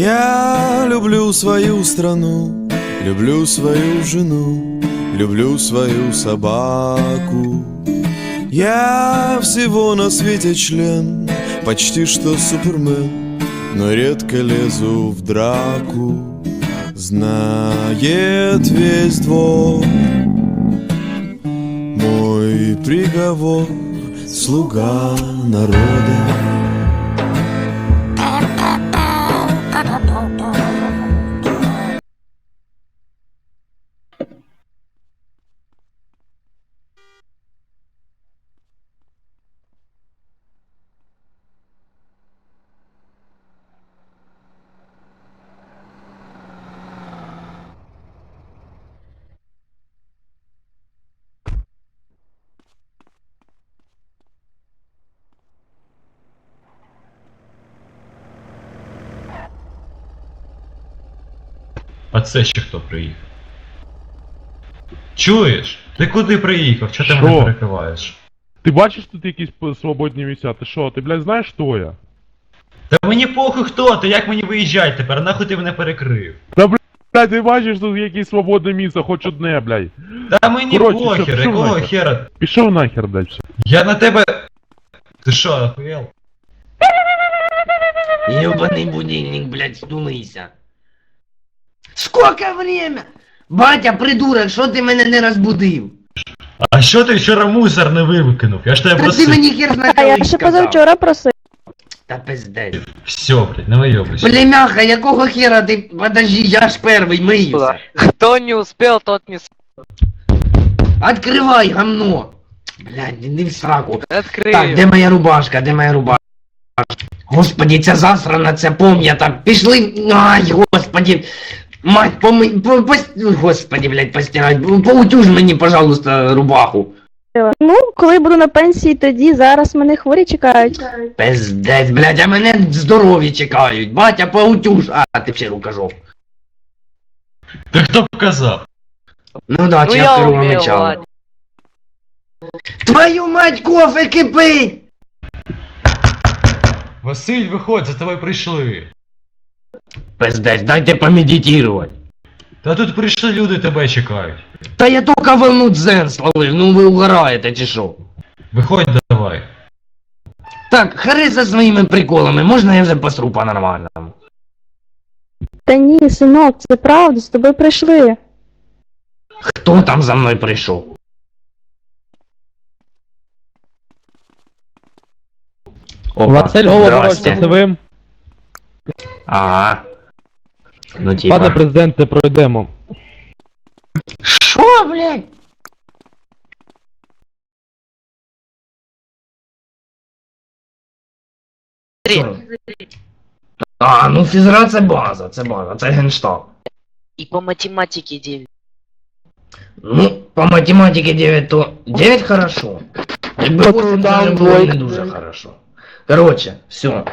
Я люблю свою страну, люблю свою жену, люблю свою собаку. Я всего на свете член, почти что супермен, но редко лезу в драку. Знает весь двор мой приговор, слуга народа. А це ще хто приїхав? Чуєш? Ти куди приїхав? Чого ти Що? мене перекриваєш? Ти бачиш тут якісь п- свободні місця? Ти що, ти, блядь, знаєш, хто я? Та мені похуй хто ти, як мені виїжджати тепер, нахуй ти мене перекрив? Блядь, ти бачиш тут якесь свободне місце, хоч одне, блядь. Та мені Коротше, все, похер, пішов якого нахер. хера? Пішов нахер, блядь, все. Я на тебе. Ти що, охуєл? Ёбаный будильник, блядь, стулися. Сколько время? Батя, придурок, що ти мене не розбудив? А що ти вчора мусор не викинув? Я ж тебе Та ти просив. мені хер на А я ще сказав. позавчора просив. Та пиздець. Все, блядь, не вийобуйся. Племяха, якого хера ти... Подожди, я ж перший миюся. Кто не успел, тот не с- Откривай, гамно. Блядь, іди в сраку. открыл. Так, де моя рубашка, де моя рубашка? Господи, ця засрана, ця пом'ята. Пішли. Ай, господи. Мать, помий, по, пос... Господи, блядь, постирай. Поутюж мені, пожалуйста, рубаху. Ну, коли буду на пенсії, тоді зараз мене хворі чекають. Пиздець, блядь, а мене здорові чекають. Батя, поутюж. А, ти ще рукожоп. Ти хто б казав? Ну да, Ну я умел, мечами. ладно. Твою мать, кофе кипить! Василь, виходь, за тобою прийшли. Пиздець, дайте помедитувати. Та тут прийшли люди, тебе чекають. Та я тільки волну дзен словив, ну ви угораєте чи що? Виходь давай. Так, хари за своїми приколами, можна я вже посру по-нормальному? Та ні, синок, це правда, з тобою прийшли. Хто там за мною прийшов? Опа, Василь Голобородько, здрасте. це ви. Ага. Ну типа. Пане президенте, пройдемо. Що, блядь? А, ну фізра це база, це база, це генштаб. И по математике 9. Ну, по математике 9 то 9 хорошо. Якби Так, 8 там даже було не дуже хорошо. Короче, все.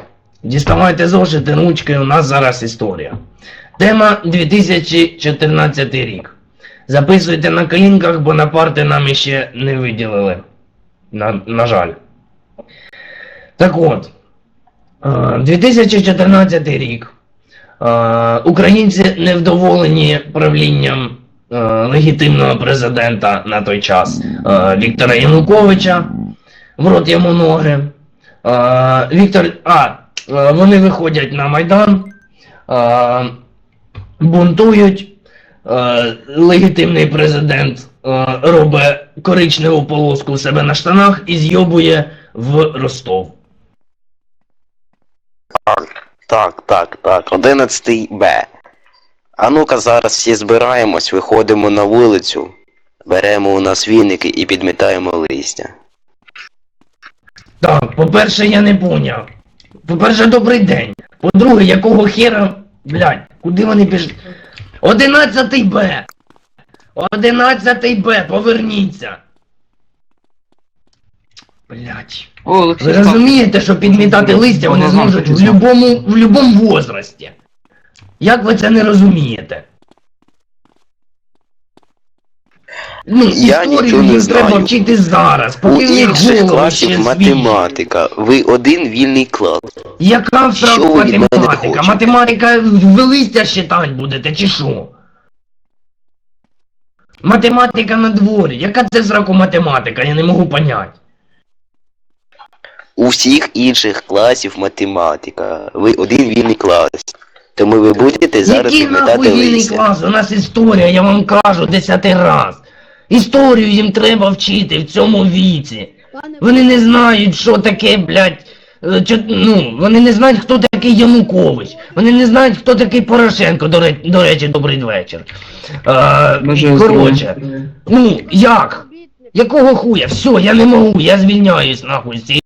Діставайте зошити, ручки, у нас зараз історія. Тема 2014 рік. Записуйте на колінках, бо на парти нам іще не виділили. На, на жаль. Так от. е, 2014 рік. Е, Українці невдоволені правлінням е, легітимного президента на той час е, Віктора Януковича. В рот йому ноги. Е, Віктор. А, е, вони виходять на Майдан, е, бунтують. Е, легітимний президент е, робить коричневу полоску у себе на штанах і зйобує в Ростов. Так, так, так, 11 Б. А ну-ка зараз всі збираємось, виходимо на вулицю, беремо у нас віники і підмітаємо листя. Так, по-перше, я не поняв. По-перше, добрий день. По-друге, якого хера, блядь, куди вони пішли? 11 Б. 11 Б, поверніться. БЛЯТЬ! Ви розумієте, що підмітати листя вони зможуть в любому, в любому возрасті. Як ви це не розумієте? Ну, Я історію нічого не їм треба знаю. вчити зараз, У поки в них інших голови класів ще свіжі. математика. Ви один вільний клас. Яка Що ви від мене математика? хочете? Математика ви листя считать будете, чи що? Математика на дворі. Яка це сраку математика? Я не можу понять. У всіх інших класів математика. Ви один вільний клас. Тому ви будете зараз Який нахуй відмітати вільний листя. клас? У нас історія, я вам кажу десятий раз. Історію їм треба вчити в цьому віці. Вони не знають, що таке, блядь. е, Ну, вони не знають, хто такий Янукович. Вони не знають, хто такий Порошенко, до, ре- до речі, добрий вечір. А, коротше, ну, як? Якого хуя? Все, я не можу, я звільняюсь нахуй з цієї